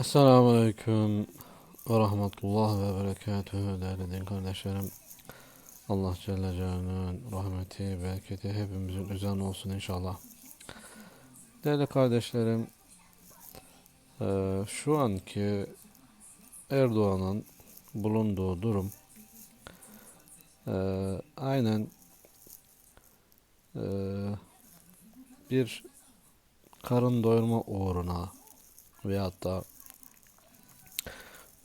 Esselamu Aleyküm ve Rahmetullah ve Berekatühü değerli din kardeşlerim. Allah Celle Celaluhu'nun rahmeti, bereketi hepimizin üzerine olsun inşallah. Değerli kardeşlerim, eee, şu anki Erdoğan'ın bulunduğu durum eee, aynen eee, bir karın doyurma uğruna veyahut da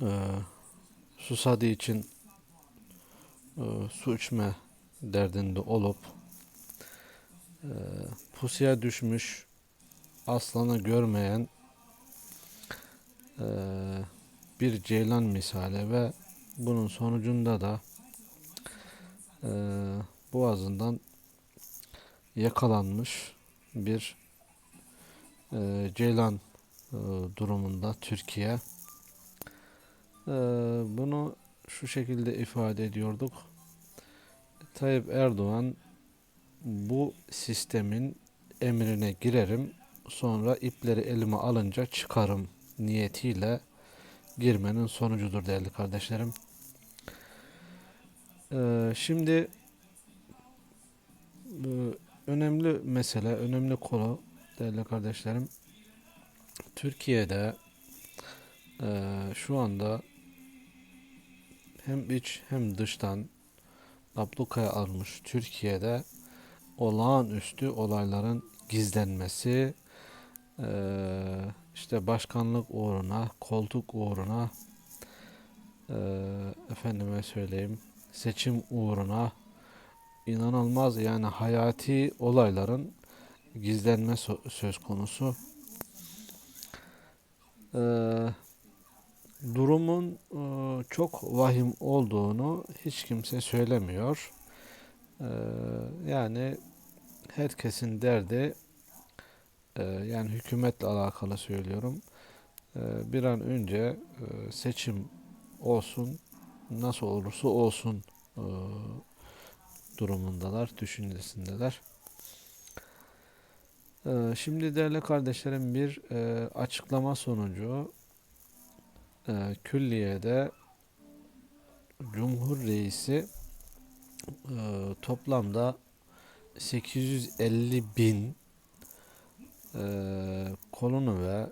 eee susadığı için eee, su içme derdinde olup eee, pusuya düşmüş aslanı görmeyen eee, bir ceylan misali ve bunun sonucunda da eee, boğazından yakalanmış bir eee, ceylan eee, durumunda Türkiye. Eee, bunu şu şekilde ifade ediyorduk. Tayyip Erdoğan bu sistemin emrine girerim sonra ipleri elime alınca çıkarım niyetiyle girmenin sonucudur değerli kardeşlerim. Eee, şimdi önemli mesele, önemli konu değerli kardeşlerim. Türkiye'de eee, şu anda hem iç hem dıştan ablukaya almış Türkiye'de olağanüstü olayların gizlenmesi, işte başkanlık uğruna, koltuk uğruna, efendime söyleyeyim, seçim uğruna inanılmaz yani hayati olayların gizlenme söz konusu. Eee, durumun eee, çok vahim olduğunu hiç kimse söylemiyor. Eee, yani herkesin derdi eee, yani hükümetle alakalı söylüyorum. Bir an önce seçim olsun, nasıl olursa olsun durumundalar, düşüncesindeler. Şimdi değerli kardeşlerim bir açıklama sonucu eee külliyede Cumhur Reisi eee, toplamda 850 bin eee, kolunu ve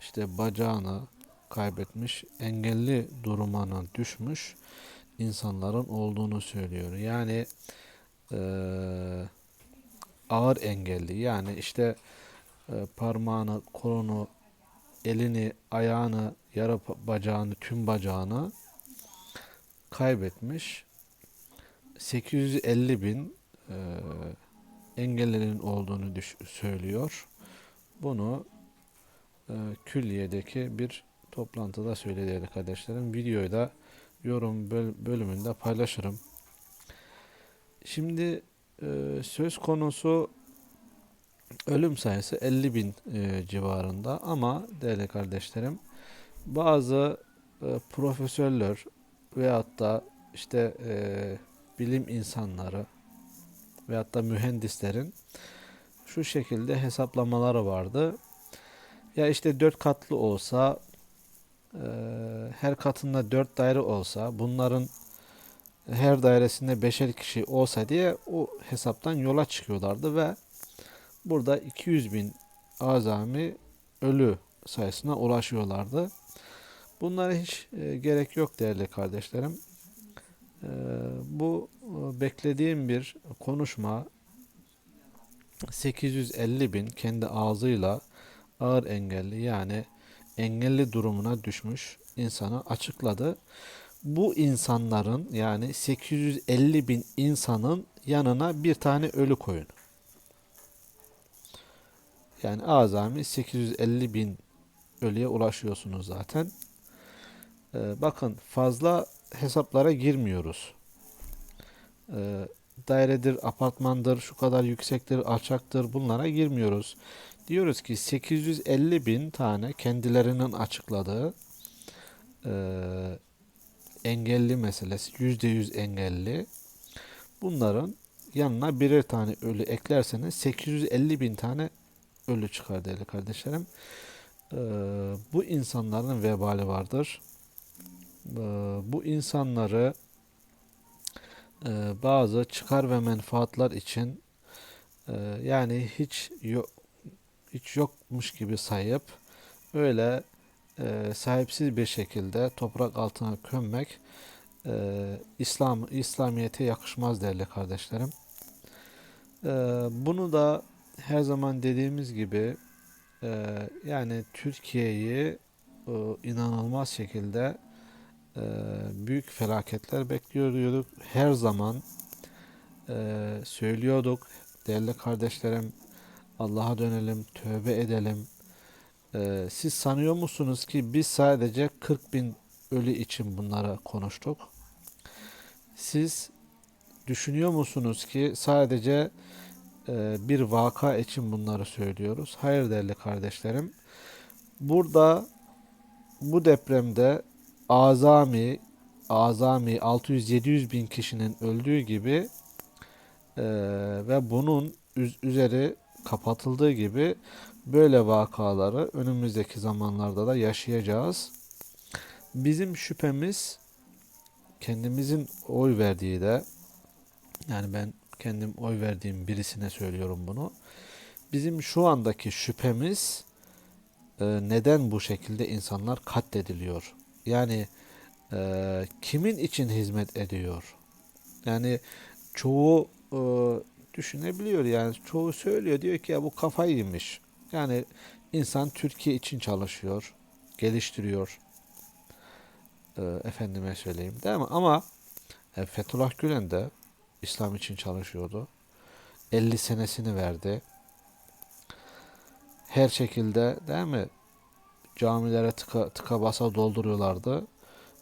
işte bacağını kaybetmiş, engelli durumuna düşmüş insanların olduğunu söylüyor. Yani eee, ağır engelli yani işte e, parmağını, kolunu, elini, ayağını, yarı pa- bacağını, tüm bacağını kaybetmiş. 850 bin e, engellerin olduğunu düş- söylüyor. Bunu e, külliyedeki bir toplantıda söyledi değerli. Videoyu da yorum böl- bölümünde paylaşırım. Şimdi e, söz konusu ölüm sayısı 50 bin e, civarında ama değerli kardeşlerim bazı e, profesörler veyahut da işte e, bilim insanları veyahut da mühendislerin şu şekilde hesaplamaları vardı. Ya işte dört katlı olsa e, her katında dört daire olsa bunların her dairesinde beşer kişi olsa diye o hesaptan yola çıkıyorlardı ve burada 200 bin azami ölü sayısına ulaşıyorlardı. Bunlara hiç e, gerek yok değerli kardeşlerim. E, bu e, beklediğim bir konuşma 850 bin kendi ağzıyla ağır engelli yani engelli durumuna düşmüş insanı açıkladı. Bu insanların yani 850 bin insanın yanına bir tane ölü koyun. Yani azami 850 bin ölüye ulaşıyorsunuz zaten. Ee, bakın fazla hesaplara girmiyoruz. Ee, dairedir, apartmandır, şu kadar yüksektir, alçaktır bunlara girmiyoruz. Diyoruz ki 850 bin tane kendilerinin açıkladığı eee, engelli meselesi, %100 engelli. Bunların yanına birer tane ölü eklerseniz 850 bin tane ölü çıkar değerli kardeşlerim. e, bu insanların vebali vardır. E, bu insanları e, bazı çıkar ve menfaatler için e, yani hiç yok hiç yokmuş gibi sayıp öyle e, sahipsiz bir şekilde toprak altına gömmek e, İslam İslamiyete yakışmaz değerli kardeşlerim. E, bunu da her zaman dediğimiz gibi e, yani Türkiye'yi e, inanılmaz şekilde e, büyük felaketler bekliyorduk. Her zaman e, söylüyorduk değerli kardeşlerim Allah'a dönelim, tövbe edelim. E, siz sanıyor musunuz ki biz sadece 40 bin ölü için bunlara konuştuk? Siz düşünüyor musunuz ki sadece bir vaka için bunları söylüyoruz? Hayır değerli kardeşlerim. Burada bu depremde azami azami 600-700 bin kişinin öldüğü gibi e, ve bunun üz- üzeri kapatıldığı gibi böyle vakaları önümüzdeki zamanlarda da yaşayacağız. Bizim şüphemiz kendimizin oy verdiği de yani ben kendim oy verdiğim birisine söylüyorum bunu. Bizim şu andaki şüphemiz e, neden bu şekilde insanlar katlediliyor? Yani e, kimin için hizmet ediyor? Yani çoğu e, düşünebiliyor yani çoğu söylüyor diyor ki ya bu kafayı yemiş. Yani insan Türkiye için çalışıyor, geliştiriyor. E, efendime söyleyeyim değil mi? Ama e, Fethullah Gülen de İslam için çalışıyordu. 50 senesini verdi. Her şekilde değil mi? Camilere tıka, tıka basa dolduruyorlardı.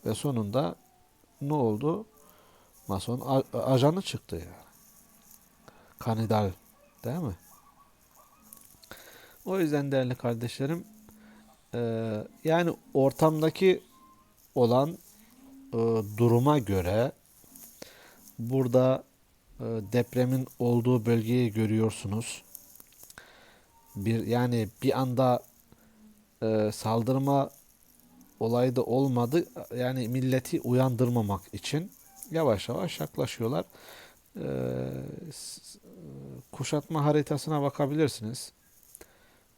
Ve sonunda ne oldu? Mason ajanı çıktı yani. Kanidal değil mi? O yüzden değerli kardeşlerim e, yani ortamdaki olan e, duruma göre burada e, depremin olduğu bölgeyi görüyorsunuz. Bir yani bir anda e, saldırma olayı da olmadı. Yani milleti uyandırmamak için yavaş yavaş yaklaşıyorlar. E, s- kuşatma haritasına bakabilirsiniz.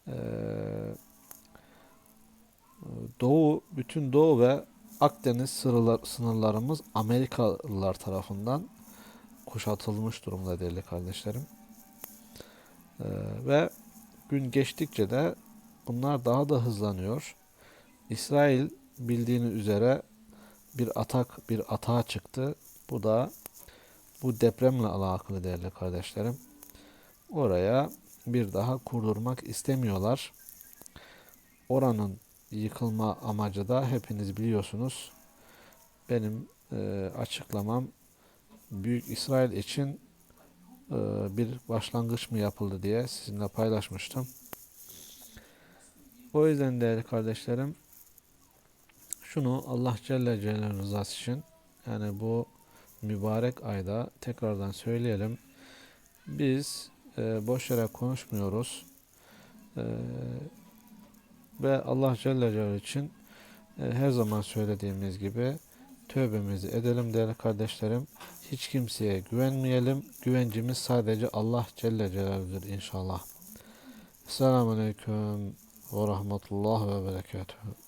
E, Doğu, bütün Doğu ve Akdeniz sınırlar, sınırlarımız Amerikalılar tarafından kuşatılmış durumda değerli kardeşlerim. Ee, ve gün geçtikçe de bunlar daha da hızlanıyor. İsrail bildiğiniz üzere bir atak bir atağa çıktı. Bu da bu depremle alakalı değerli kardeşlerim. Oraya bir daha kurdurmak istemiyorlar. Oranın yıkılma amacı da hepiniz biliyorsunuz. Benim e, açıklamam Büyük İsrail için e, bir başlangıç mı yapıldı diye sizinle paylaşmıştım. O yüzden değerli kardeşlerim şunu Allah Celle Celaluhu rızası için yani bu mübarek ayda tekrardan söyleyelim. Biz e, boş yere konuşmuyoruz. E, ve Allah Celle Celaluhu için e, her zaman söylediğimiz gibi tövbemizi edelim değerli kardeşlerim. Hiç kimseye güvenmeyelim. Güvencimiz sadece Allah Celle Celaluhu'dur inşallah. Selamun Aleyküm ve Rahmetullah ve Berekatuhu.